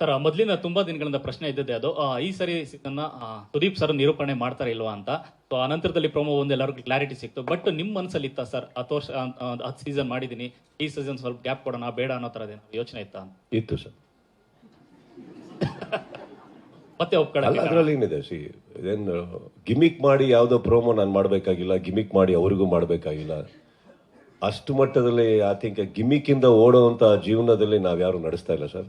Sir ಮೊದಲಿನ ತುಂಬಾ ದಿನಗಳಿಂದ ಪ್ರಶ್ನೆ ಇದ್ದದ್ದೇ ಅದು. ಈ ಸರಿ ನನ್ನ ಸುದೀಪ್ ಸರ್ ನಿರೂಪಣೆ ಮಾಡ್ತಾರೆ ಇಲ್ವಾ ಅಂತ. ಸೊ ಆ ನಂತರದಲ್ಲಿ ಪ್ರೊಮೋ ಒಂದು ಎಲ್ಲರಿಗೂ ಕ್ಲಾರಿಟಿ ಸಿಕ್ತು. ಬಟ್ ನಿಮ್ಮ ಮನಸ್ಸಲ್ಲಿ ಇತ್ತ ಸರ್ ಹತ್ತು ವರ್ಷ ಹತ್ತು ಸೀಸನ್ ಮಾಡಿದ್ದೀನಿ ಈ ಸೀಸನ್ ಸ್ವಲ್ಪ ಗ್ಯಾಪ್ ಕೊಡೋಣ ಬೇಡ ಅನ್ನೋ ಥರದ ಯೋಚನೆ ಇತ್ತ? ಅಂತ ಇತ್ತು ಸರ್. ಮತ್ತೆ ಅಲ್ಲ ಅದರಲ್ಲಿ ಏನಿದೆ? ಸಿ ಇದೇನು ಗಿಮಿಕ್ ಮಾಡಿ ಯಾವುದೋ ಪ್ರೋಮೋ ನಾನು ಮಾಡಬೇಕಾಗಿಲ್ಲ ಗಿಮಿಕ್ ಮಾಡಿ ಅವ್ರಿಗೂ ಮಾಡಬೇಕಾಗಿಲ್ಲ. ಅಷ್ಟು ಮಟ್ಟದಲ್ಲಿ ಐ ಥಿಂಕ್ ಗಿಮಿಕ್ಕಿಂದ ಓಡೋವಂಥ ಜೀವನದಲ್ಲಿ ನಾವು ಯಾರು ನಡೆಸ್ತಾ ಇಲ್ಲ ಸರ್.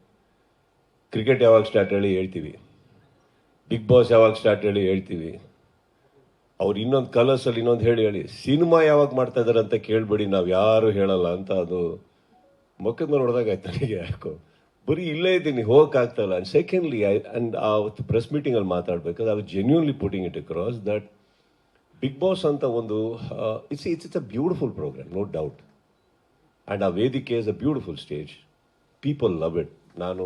ಕ್ರಿಕೆಟ್ ಯಾವಾಗ ಸ್ಟಾರ್ಟ್ ಹೇಳಿ ಹೇಳ್ತೀವಿ. ಬಿಗ್ ಬಾಸ್ ಯಾವಾಗ ಸ್ಟಾರ್ಟ್ ಹೇಳಿ ಹೇಳ್ತೀವಿ. ಅವ್ರು ಇನ್ನೊಂದು ಕಲರ್ಸಲ್ಲಿ ಇನ್ನೊಂದು ಹೇಳಿ ಹೇಳಿ, ಸಿನಿಮಾ ಯಾವಾಗ ಮಾಡ್ತಾ ಇದ್ದಾರೆ ಅಂತ ಕೇಳಬೇಡಿ, ನಾವು ಯಾರು ಹೇಳಲ್ಲ ಅಂತ ಅದು ಮುಖದ ಮೇಲೆ ನೋಡಿದಾಗ ಆಯ್ತು ನನಗೆ ಯಾಕೋ. ಬರೀ ಇಲ್ಲೇ ಇದ್ದೀನಿ ಹೋಗಕ್ಕಾಗ್ತಲ್ಲ ಆ್ಯಂಡ್ ಸೆಕೆಂಡ್ಲಿ ಐ ಆ್ಯಂಡ್ ಆ ಪ್ರೆಸ್ ಮೀಟಿಂಗಲ್ಲಿ ಮಾತಾಡ್ಬೇಕಾದ್ರೆ I genuinely putting it across that Bigg Boss ಅಂತ ಒಂದು it's it's it's a beautiful programme no doubt and ಆ ವೇದಿಕೆ is a beautiful stage people love it ನಾನು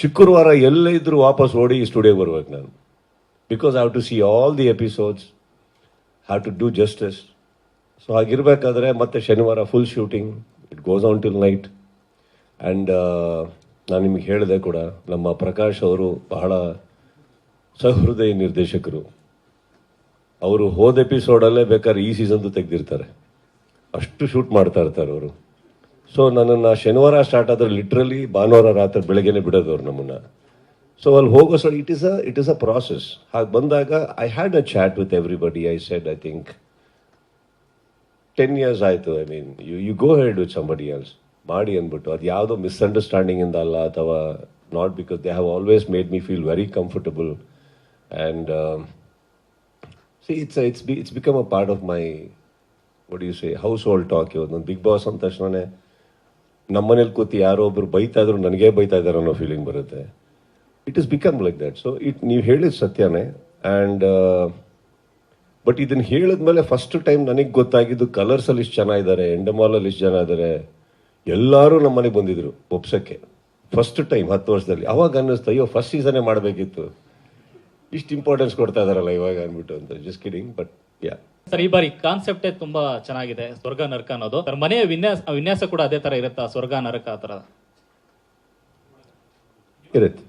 ಶುಕ್ರವಾರ ಎಲ್ಲೇ ಇದ್ದರೂ ವಾಪಸ್ ಓಡಿ ಸ್ಟುಡಿಯೋಗೆ ಬರ್ಬೇಕು ನಾನು. Because have to see all the episodes have to do justice so ಹಾಗಿರಬೇಕಾದ್ರೆ ಮತ್ತೆ ಶನಿವಾರ full shooting it goes on till night and ನಾನು ನಿಮಗೆ ಹೇಳಿದೆ ಕೂಡ, ನಮ್ಮ ಪ್ರಕಾಶ್ ಅವರು ಬಹಳ ಸಹೃದಯ ನಿರ್ದೇಶಕರು. ಅವರು ಹೋದ ಎಪಿಸೋಡಲ್ಲೇ ಬೇಕಾದ್ರೆ ಈ ಸೀಸನ್ದು ತೆಗೆದಿರ್ತಾರೆ. ಅಷ್ಟು ಶೂಟ್ ಮಾಡ್ತಾ ಇರ್ತಾರೆ ಅವರು. ಸೊ ನನ್ನನ್ನು ಶನಿವಾರ ಸ್ಟಾರ್ಟ್ ಆದರೆ ಲಿಟ್ರಲಿ ಭಾನುವಾರ ರಾತ್ರಿ ಬೆಳಗ್ಗೆನೆ ಬಿಡೋದು ಅವ್ರು ನಮ್ಮನ್ನ. ಸೊ ಅಲ್ಲಿ ಹೋಗೋ ಸಲ it is a it is a process ಹಾಗೆ ಬಂದಾಗ I had a chat with everybody I said I think ten years ಆಯಿತು. I mean you you go ahead with somebody else ಮಾಡಿ ಅಂದ್ಬಿಟ್ಟು. ಅದು ಯಾವುದೋ ಮಿಸ್ಅಂಡರ್ಸ್ಟ್ಯಾಂಡಿಂಗ್ ಇಂದ ಅಲ್ಲ ಅಥವಾ not because they have always made me feel very comfortable and see it's it's be it's become a part of my what you say household talk ಇವತ್ತು Bigg boss ಅಂದ ತಕ್ಷಣನೇ ನಮ್ಮನೇಲಿ ಕೂತಿ ಯಾರೋ ಒಬ್ರು ಬೈತಾ ಇದ್ರು, ನನಗೇ ಬೈತಾ ಇದ್ದಾರೆ ಅನ್ನೋ ಫೀಲಿಂಗ್ ಬರುತ್ತೆ. It is become like that so it ನೀವು ಹೇಳಿದ ಸತ್ಯನೇ. ಆ್ಯಂಡ್ ಬಟ್ ಇದನ್ನು ಹೇಳಿದ್ಮೇಲೆ ಫಸ್ಟ್ ಟೈಮ್ ನನಗೆ ಗೊತ್ತಾಗಿದ್ದು ಕಲರ್ಸಲ್ಲಿ ಇಷ್ಟು ಜನ ಇದ್ದಾರೆ ಎಂಡಮಾಲಲ್ಲಿ ಇಷ್ಟು ಜನ ಇದ್ದಾರೆ ಎಲ್ಲರೂ ನಮ್ಮ ಮನೆಗೆ ಬಂದಿದ್ರು ಒಪ್ಸಕ್ಕೆ. ಫಸ್ಟ್ ಟೈಮ್ ಹತ್ತು ವರ್ಷದಲ್ಲಿ. ಅವಾಗ ಅನ್ನಿಸ್ತು, ಅಯ್ಯೋ ಫಸ್ಟ್ ಸೀಸನೇ ಮಾಡಬೇಕಿತ್ತು. ಇಷ್ಟು ಇಂಪಾರ್ಟೆನ್ಸ್ ಕೊಡ್ತಾ ಇದಾರಲ್ಲ ಇವಾಗ ಅಂದ್ಬಿಟ್ಟು ಅಂತ. ಜಸ್ಟ್ ಕಿಡಿಂಗ್ ಬಟ್ ಸರ್ ಈ ಬಾರಿ ಕಾನ್ಸೆಪ್ಟೇ ತುಂಬಾ ಚೆನ್ನಾಗಿದೆ ಸ್ವರ್ಗ ನರಕ ಅನ್ನೋದು. ಸರ್ ಮನೆಯ ವಿನ್ಯಾಸ ವಿನ್ಯಾಸ ಕೂಡ ಅದೇ ತರ ಇರುತ್ತಾ ಸ್ವರ್ಗ ನರಕ ಆ ತರ ಇರುತ್ತೆ.